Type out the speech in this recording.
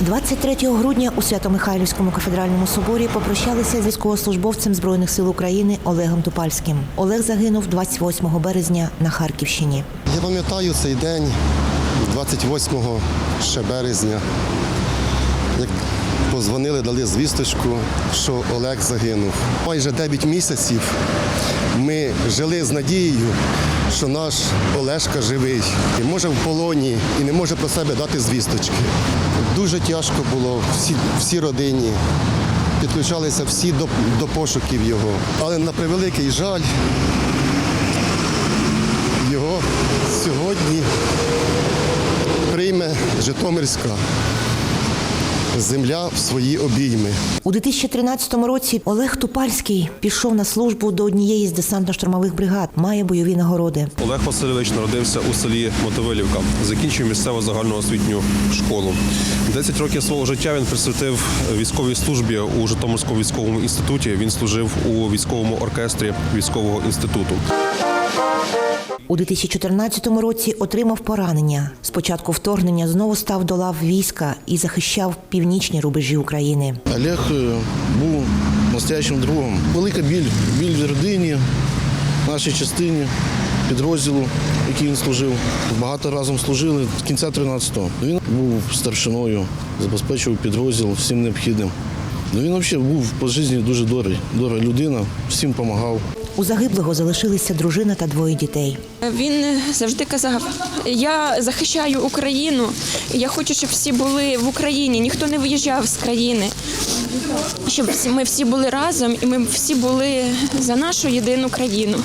23 грудня у Свято-Михайлівському кафедральному соборі попрощалися з військовослужбовцем Збройних сил України Олегом Тупальським. Олег загинув 28 березня на Харківщині. Я пам'ятаю цей день, 28 ще березня, як позвонили, дали звісточку, що Олег загинув. Майже 9 місяців ми жили з надією, що наш Олешка живий і може в полоні, і не може про себе дати звісточки. Дуже тяжко було всі, всі родині. Підключалися всі до, до пошуків його. Але на превеликий жаль, його сьогодні прийме Житомирська земля в свої обійми. У 2013 році Олег Тупальський пішов на службу до однієї з десантно-штурмових бригад. Має бойові нагороди. Олег Васильович народився у селі Мотовилівка, закінчив місцеву загальноосвітню школу. 10 років свого життя він присвятив військовій службі у Житомирському військовому інституті. Він служив у військовому оркестрі військового інституту. У 2014 році отримав поранення. Спочатку вторгнення знову став до лав війська і захищав північні рубежі України. Олег е, був настоящим другом. Велика біль, біль в родині, нашій частині, підрозділу, який він служив. Багато разом служили з кінця 13-го. Він був старшиною, забезпечував підрозділ всім необхідним. Ну, Він взагалі був по житті дуже добрий, добра людина, всім допомагав. У загиблого залишилися дружина та двоє дітей. Він завжди казав: я захищаю Україну, я хочу, щоб всі були в Україні, ніхто не виїжджав з країни. Щоб ми всі були разом і ми всі були за нашу єдину країну.